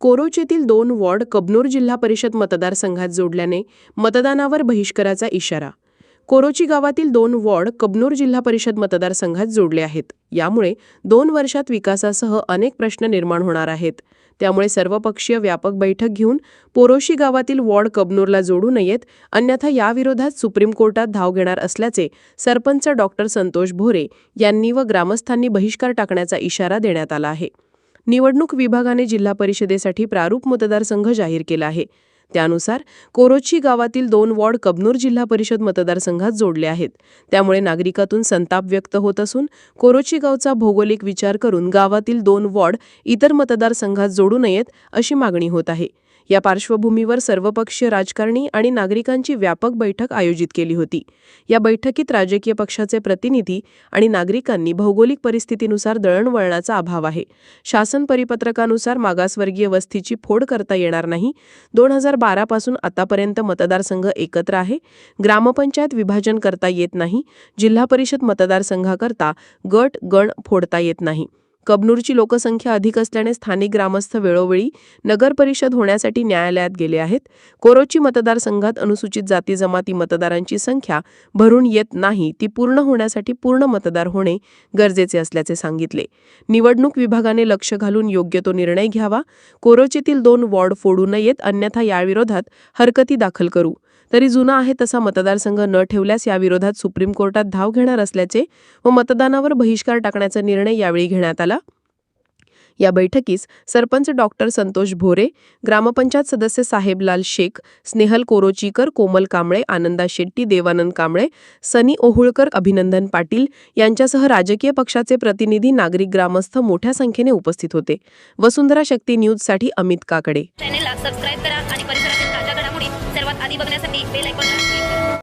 कोरोचेतील दोन वॉर्ड कबनूर जिल्हा परिषद मतदारसंघात जोडल्याने मतदानावर बहिष्काराचा इशारा. कोरोची गावातील दोन वॉर्ड कबनूर जिल्हा परिषद मतदारसंघात जोडले आहेत. यामुळे दोन वर्षात विकासासह अनेक प्रश्न निर्माण होणार आहेत. त्यामुळे सर्वपक्षीय व्यापक बैठक घेऊन पोरोशी गावातील वॉर्ड कबनूरला जोडू नयेत अन्यथा याविरोधात सुप्रीम कोर्टात धाव घेणार असल्याचे सरपंच डॉक्टर संतोष भोरे यांनी व ग्रामस्थांनी बहिष्कार टाकण्याचा इशारा देण्यात आला आहे. निवडणूक विभागाने जिल्हा परिषदेसाठी प्रारूप मतदारसंघ जाहीर केला आहे. त्यानुसार कोरोची गावातील दोन वॉर्ड कबनूर जिल्हा परिषद मतदारसंघात जोडले आहेत. त्यामुळे नागरिकातून संताप व्यक्त होत असून कोरोची गावचा भौगोलिक विचार करून गावातील दोन वॉर्ड इतर मतदारसंघात जोडू नयेत अशी मागणी होत आहे. या पार्श्वभूमीवर सर्वपक्षीय राजकारणी आणि नागरिकांची व्यापक बैठक आयोजित केली होती. या बैठकीत राजकीय पक्षाचे प्रतिनिधी आणि नागरिकांनी भौगोलिक परिस्थितीनुसार दळणवळणाचा अभाव आहे. शासन परिपत्रकानुसार मागासवर्गीय वस्तीची फोड करता येणार नाही. दोन हजार बारापासून आतापर्यंत मतदारसंघ एकत्र आहे. ग्रामपंचायत विभाजन करता येत नाही. जिल्हा परिषद मतदारसंघाकरता गट गण फोडता येत नाही. कबनूरची लोकसंख्या अधिक असल्याने स्थानिक ग्रामस्थ वेळोवेळी नगर परिषद होण्यासाठी न्यायालयात गेले आहेत. कोरोची मतदारसंघात अनुसूचित जाती जमाती मतदारांची संख्या भरून येत नाही ती पूर्ण होण्यासाठी पूर्ण मतदार होणे गरजेचे असल्याचे सांगितले. निवडणूक विभागाने लक्ष घालून योग्य तो निर्णय घ्यावा. कोरोचीतील दोन वॉर्ड फोडू नयेत अन्यथा याविरोधात हरकती दाखल करू. तरी जुना आहे तसा मतदारसंघ न ठेवल्यास याविरोधात सुप्रीम कोर्टात धाव घेणार असल्याचे व मतदानावर बहिष्कार टाकण्याचा निर्णय यावेळी घेण्यात आला. या बैठकीस सरपंच डॉक्टर संतोष भोरे ग्रामपंचायत सदस्य साहेबलाल शेख स्नेहल कोरोचीकर कोमल कांबळे आनंदा शेट्टी देवानंद कांबळे सनी ओहुळकर अभिनंदन पाटील यांच्यासह राजकीय पक्षाचे प्रतिनिधी नागरिक ग्रामस्थ मोठ्या संख्येने उपस्थित होते. वसुंधरा शक्ती न्यूजसाठी अमित काकडे. आधी बघण्यासाठी बेल आयकॉनला क्लिक करा.